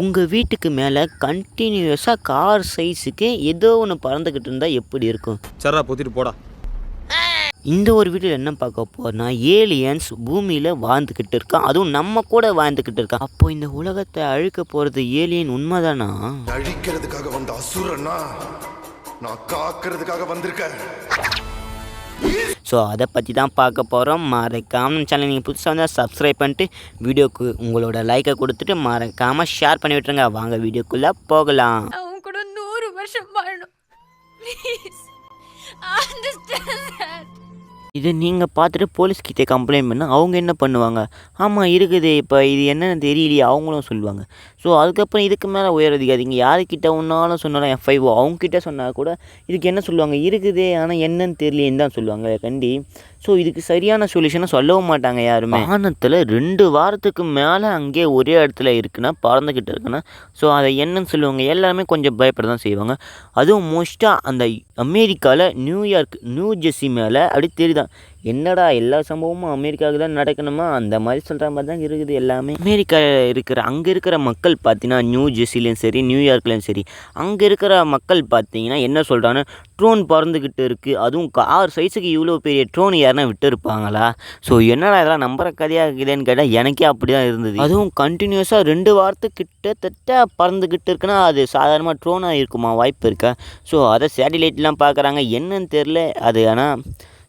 உங்கள் வீட்டுக்கு மேலே கண்டினியூஸாக கார் சைஸுக்கு ஏதோ ஒன்று பறந்துக்கிட்டு இருந்தால் எப்படி இருக்கும்? சரா பொத்திட்டு போடா. இந்த ஒரு வீடியோவில் என்ன பார்க்க போறோம்னா ஏலியன்ஸ் பூமியில் வாழ்ந்துக்கிட்டு இருக்கான். அதுவும் நம்ம கூட வாழ்ந்துக்கிட்டு இருக்கான். அப்போ இந்த உலகத்தை அழிக்க போகிறது ஏலியன் உண்மைதானா? அழிக்கிறதுக்காக வந்த அசுரனா? நான் காக்கிறதுக்காக வந்திருக்கேன் ஸோ அதை பற்றி தான் பார்க்க போகிறோம் மறக்காமல் சேனல் நீங்கள் புதுசாக வந்தால் சப்ஸ்கிரைப் பண்ணிட்டு வீடியோக்கு உங்களோட லைக்கை கொடுத்துட்டு மறக்காமல் ஷேர் பண்ணி விட்டுருங்க. வாங்க வீடியோக்குள்ளே போகலாம். கூட நூறு வருஷம் வாழணும். ப்ளீஸ் அண்டர்ஸ்டாண்ட் இதை நீங்கள் பார்த்துட்டு போலீஸ்கிட்ட கம்ப்ளைண்ட் பண்ணால் அவங்க என்ன பண்ணுவாங்க? ஆமாம் இருக்குது. இப்போ இது என்னென்னு தெரியலையே அவங்களும் சொல்லுவாங்க. ஸோ அதுக்கப்புறம் இதுக்கு மேலே உயர் அதிகாரிங்க யாருக்கிட்ட ஒன்றாலும் சொன்னாலும் எஃப்ஐஓ அவங்கக்கிட்ட சொன்னால் கூட இதுக்கு என்ன சொல்லுவாங்க? இருக்குது. ஆனால் என்னன்னு தெரியலேன்னு தான் சொல்லுவாங்க. கண்டி ஸோ இதுக்கு சரியான சொல்யூஷனை சொல்லவும் மாட்டாங்க யாருமே. வானத்தில் ரெண்டு வாரத்துக்கு மேலே அங்கேயே ஒரே இடத்துல இருக்குன்னா பறந்துக்கிட்டு இருக்குன்னா ஸோ அதை என்னன்னு சொல்லுவாங்க. எல்லாருமே கொஞ்சம் பயப்பட தான் செய்வாங்க. அதுவும் மோஸ்ட்டாக அந்த அமெரிக்காவில் நியூயார்க் நியூ ஜெர்சி மேலே அப்படி தெரியுதான் என்னடா எல்லா சம்பவமும் அமெரிக்காவுக்கு தான் நடக்கணுமா? அந்த மாதிரி சொல்கிற மாதிரி தான் இருக்குது எல்லாமே. அமெரிக்கா இருக்கிற அங்கே இருக்கிற மக்கள் பார்த்தீங்கன்னா நியூ ஜெர்சிலையும் சரி நியூயார்க்லேயும் சரி அங்கே இருக்கிற மக்கள் பார்த்தீங்கன்னா என்ன சொல்கிறாங்கன்னா ட்ரோன் பறந்துக்கிட்டு இருக்குது அதுவும் கார் சைஸுக்கு இவ்வளோ பெரிய ட்ரோன் யாருன்னா விட்டுருப்பாங்களா? ஸோ என்னடா இதெல்லாம் நம்புற கதையாக இருக்குதுன்னு கேட்டால் எனக்கே அப்படி தான் இருந்தது. அதுவும் கண்டினியூஸாக ரெண்டு வாரத்துக்கு கிட்டத்தட்ட பறந்துக்கிட்டு இருக்குன்னா அது சாதாரணமாக ட்ரோனாக இருக்குமா? வாய்ப்பு இருக்கா? ஸோ அதை சேட்டிலைட்லாம் பார்க்குறாங்க. என்னன்னு தெரில அது ஆனால்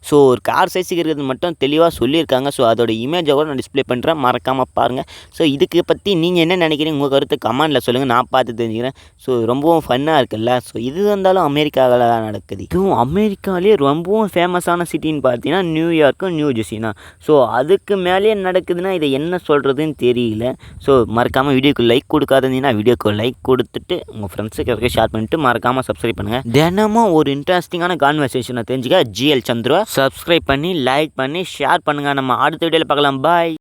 ஸோ ஒரு கார் சைஸுக்கு இருக்கிறது மட்டும் தெளிவாக சொல்லியிருக்காங்க. ஸோ அதோட இமேஜை கூட நான் டிஸ்ப்ளே பண்ணுறேன் மறக்காமல் பாருங்கள் ஸோ இதுக்கு பற்றி நீங்கள் என்ன நினைக்கிறீங்க? உங்கள் கருத்து கமெண்டில் சொல்லுங்கள் நான் பார்த்து தெரிஞ்சுக்கிறேன். ஸோ ரொம்பவும் ஃபன்னாக இருக்குல்ல? ஸோ இது இருந்தாலும் அமெரிக்காவில் தான் நடக்குது. இதுவும் அமெரிக்காவிலே ரொம்பவும் ஃபேமஸான சிட்டின்னு பார்த்தீங்கன்னா நியூயார்க்கும் நியூ ஜெர்சினா ஸோ அதுக்கு மேலேயே நடக்குதுன்னா இதை என்ன சொல்கிறதுன்னு தெரியல. ஸோ மறக்காமல் வீடியோக்கு லைக் கொடுக்காதீங்கன்னா வீடியோக்கு லைக் கொடுத்துட்டு உங்கள் ஃப்ரெண்ட்ஸுக்கு இருக்க ஷேர் பண்ணிட்டு மறக்காமல் சப்ஸ்கிரைப் பண்ணுங்கள் தினமும் ஒரு இன்ட்ரெஸ்டிங்கான கான்வர்சேஷனை தெரிஞ்சுக்க ஜிஎல் சந்திரா சப்ஸ்கிரைப் பண்ணி லைக் பண்ணி ஷேர் பண்ணுங்கள் நம்ம அடுத்த வீடியோவில் பார்க்கலாம். பாய்